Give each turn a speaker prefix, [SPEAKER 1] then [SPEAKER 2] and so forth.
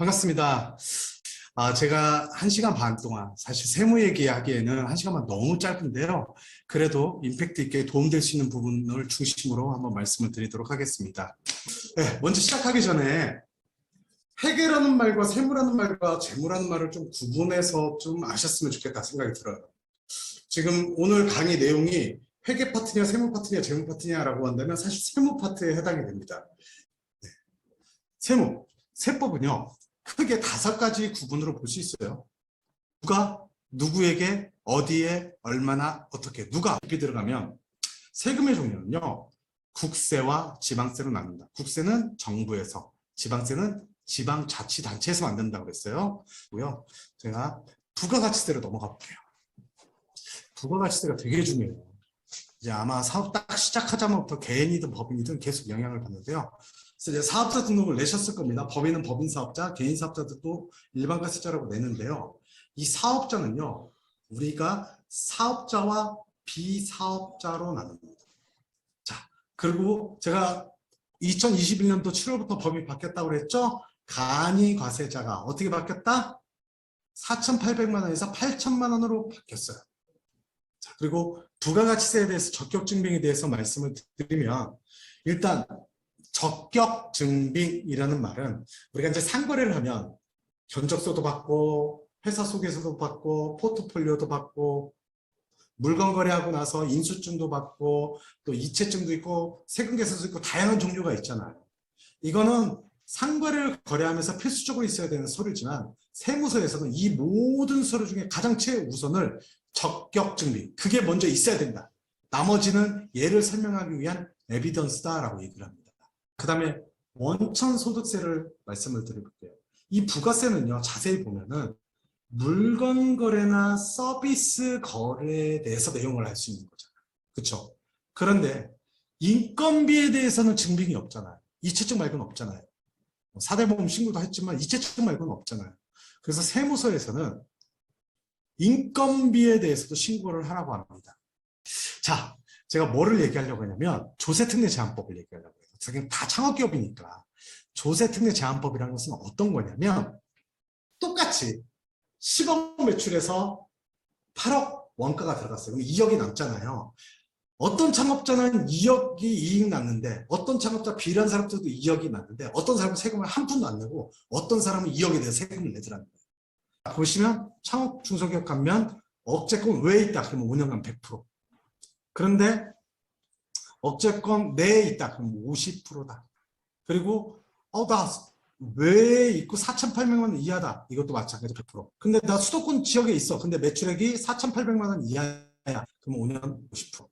[SPEAKER 1] 반갑습니다. 아, 제가 한 시간 반 동안 사실 세무 얘기하기에는 한 시간만 너무 짧은데요. 그래도 임팩트 있게 도움될 수 있는 부분을 중심으로 한번 말씀을 드리도록 하겠습니다. 네, 먼저 시작하기 전에 회계라는 말과 세무라는 말과 재무라는 말을 좀 구분해서 좀 아셨으면 좋겠다 생각이 들어요. 지금 오늘 강의 내용이 회계 파트냐, 세무 파트냐, 재무 파트냐라고 한다면 사실 세무 파트에 해당이 됩니다. 네. 세무, 세법은요. 크게 다섯 가지 구분으로 볼 수 있어요. 누가 누구에게 어디에 얼마나 어떻게 누가 깊이 들어가면 세금의 종류는요. 국세와 지방세로 나눈다. 국세는 정부에서, 지방세는 지방자치단체에서 만든다고 그랬어요. 고요. 제가 부가가치세로 넘어가 볼게요. 부가가치세가 되게 중요해요. 이제 아마 사업 딱 시작하자마부터 개인이든 법인이든 계속 영향을 받는데요. 이제 사업자 등록을 내셨을 겁니다. 법인은 법인 사업자, 개인 사업자들도 일반 가세자라고 내는데요. 이 사업자는요, 우리가 사업자와 비사업자로 나눕니다. 자, 그리고 제가 2021년도 7월부터 법이 바뀌었다고 그랬죠? 간이 과세자가 어떻게 바뀌었다? 4,800만 원에서 8천만 원으로 바뀌었어요. 자, 그리고 부가가치세에 대해서 적격 증빙에 대해서 말씀을 드리면 일단 적격 증빙이라는 말은 우리가 이제 상거래를 하면 견적서도 받고 회사 소개서도 받고 포트폴리오도 받고 물건 거래하고 나서 인수증도 받고 또 이체증도 있고 세금계산서도 있고 다양한 종류가 있잖아요. 이거는 상거래를 거래하면서 필수적으로 있어야 되는 서류지만 세무서에서는 이 모든 서류 중에 가장 최우선을 적격 증빙 그게 먼저 있어야 된다. 나머지는 얘를 설명하기 위한 에비던스다라고 얘기를 합니다. 그 다음에 원천 소득세를 말씀을 드려볼게요. 이 부가세는요, 자세히 보면은 물건 거래나 서비스 거래에 대해서 내용을 알수 있는 거잖아요. 그렇죠? 그런데 인건비에 대해서는 증빙이 없잖아요. 이체증 말고는 없잖아요. 뭐 사대보험 신고도 했지만 이체증 말고는 없잖아요. 그래서 세무서에서는 인건비에 대해서도 신고를 하라고 합니다. 자, 제가 뭐를 얘기하려고 하냐면 조세특례 제한법을 얘기하려고 해요. 지금 다 창업기업이니까 조세 특례 제한법이라는 것은 어떤 거냐면 똑같이 10억 매출에서 8억 원가가 들어갔어요. 그럼 2억이 남잖아요. 어떤 창업자는 2억이 이익 났는데 어떤 창업자 비례한 사람들도 2억이 났는데 어떤 사람은 세금을 한 푼도 안 내고 어떤 사람은 2억에 대해 세금을 내더라는 거예요. 보시면 창업 중소기업 가면 억제권 왜 있다? 그러면 5년간 100%. 그런데 억제권 내에 있다. 그럼 50%다. 그리고 어, 나 왜 있고 4,800만 원 이하다. 이것도 마찬가지 100%. 근데 나 수도권 지역에 있어. 근데 매출액이 4,800만 원 이하야. 그럼 5년 50%.